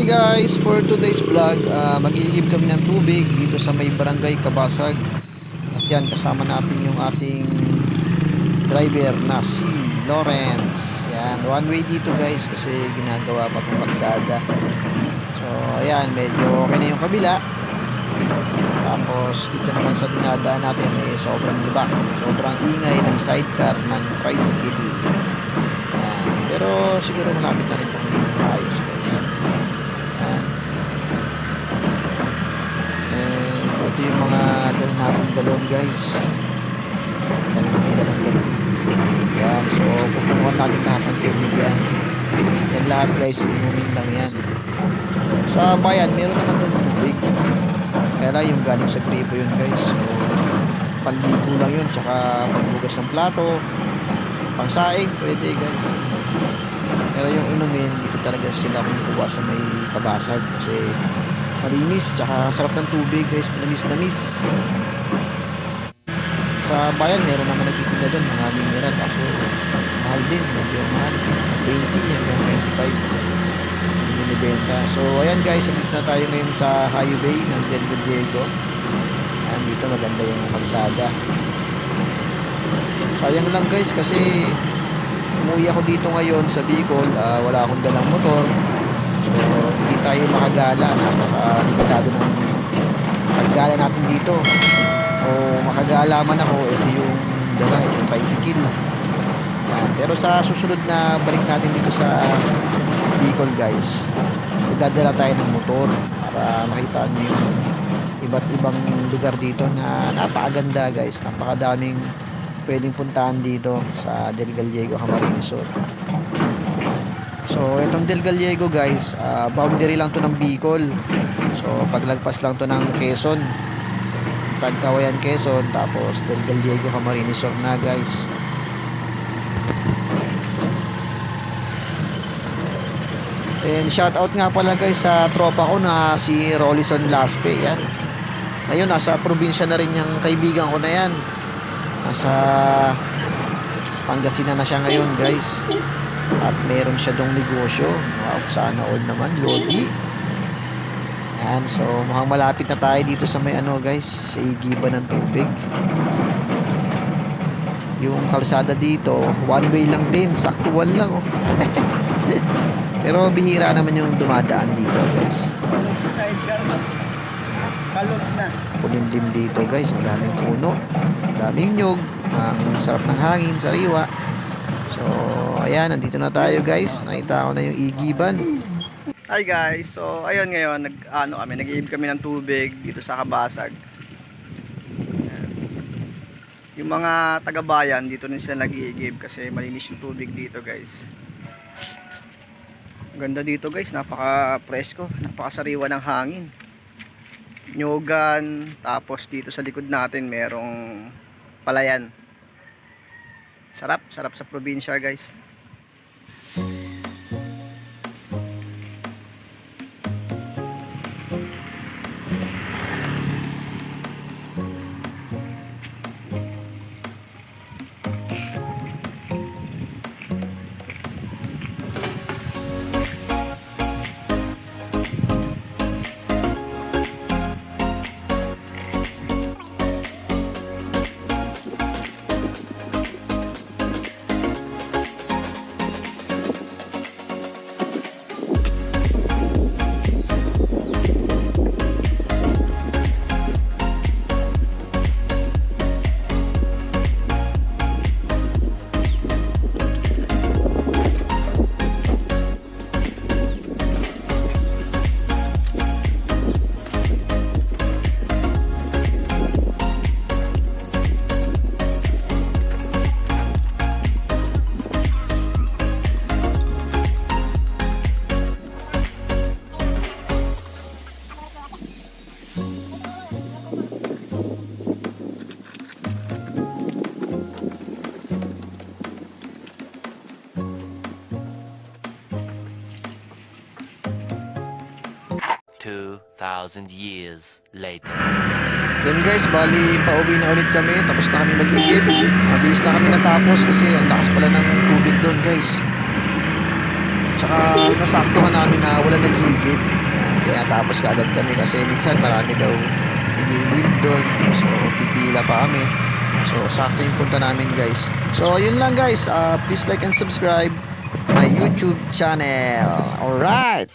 Hi guys, for today's vlog, uh, mag-iigib kami ng tubig dito sa may barangay Kabasag. At yan, kasama natin yung ating driver na si Lawrence. Yan, one way dito guys kasi ginagawa pa itong kalsada. So, ayan, medyo okay na yung kabila. Tapos, dito naman sa dinadaan natin, eh, sobrang lubak. Sobrang ingay ng sidecar ng tricycle. Yan. Pero, siguro malapit na rin itong ayos guys. Yan. Eh, ito yung mga dala natin galon guys. Dala natin galon. Yan. So, pupunuan natin lahat ng tubig yan. Yan lahat guys, inumin lang yan. Sa bayan, meron naman doon tubig. Kaya yung galing sa gripo yun guys. So, panligo lang yun. Tsaka pagbugas ng plato. Pangsaing, pwede guys. Pero yung inumin, dito talaga sila kumukuha sa may kabasag kasi malinis, tsaka sarap ng tubig guys, manamis namis Sa bayan, meron naman nagtitinda doon, mga mineral, kaso mahal din, medyo mahal. 20 hanggang 25 yung binibenta. So, ayan guys, nandito na tayo ngayon sa highway ng Del Diego. Dito maganda yung kalsada. Sayang lang guys kasi umuwi ako dito ngayon sa Bicol, ah, wala akong dalang motor. So, hindi tayo makagala. Napaka-limitado ng paggala natin dito. O makagala man ako, ito yung dala, ito yung tricycle. Yan. Pero sa susunod na balik natin dito sa Bicol guys, magdadala tayo ng motor para makita nyo yung iba't ibang lugar dito na napakaganda guys. Napakadaming pwedeng puntahan dito sa Del Gallego, Camarines Sur. So, itong Del Gallego guys, ah, boundary lang to ng Bicol. So, paglagpas lang to ng Quezon. Tagkawayan Quezon, tapos Del Gallego, Camarines Sur na guys. And shout out nga pala guys sa tropa ko na si Rollison Laspe yan. Ngayon nasa probinsya na rin yung kaibigan ko na yan. Nasa Pangasinan na siya ngayon guys. At meron siya dong negosyo. Wow, sana all naman. Lodi. Yan, so mukhang malapit na tayo dito sa may ano guys, sa igiba ng tubig. Yung kalsada dito, one way lang din, saktuan lang oh. Pero bihira naman yung dumadaan dito guys. Kalot na. Kulimlim dito guys, ang daming puno, ang daming nyug, ang sarap ng hangin, sariwa. So, ayan, nandito na tayo guys. Nakita ko na yung igiban. Hi guys, so ayun ngayon, nag, ano kami, nag kami ng tubig dito sa Kabasag. Ayan. Yung mga taga-bayan, dito rin sila nag kasi malinis yung tubig dito guys. Ganda dito guys, napaka-presko, napakasariwa ng hangin. Nyogan, tapos dito sa likod natin merong palayan. Sarap, sarap sa probinsya guys. Two thousand years later. Yun guys, bali pauwi na ulit kami. Tapos na kami mag-igib. Mabilis na kami natapos kasi ang lakas pala ng tubig doon guys. Tsaka nasaktuhan namin na wala nag-iigib. Yan, kaya tapos kaagad kami kasi minsan marami daw nag-iigib doon. So, pipila pa kami. So, sakto yung punta namin guys. So, yun lang guys. Uh, please like and subscribe my YouTube channel. Alright!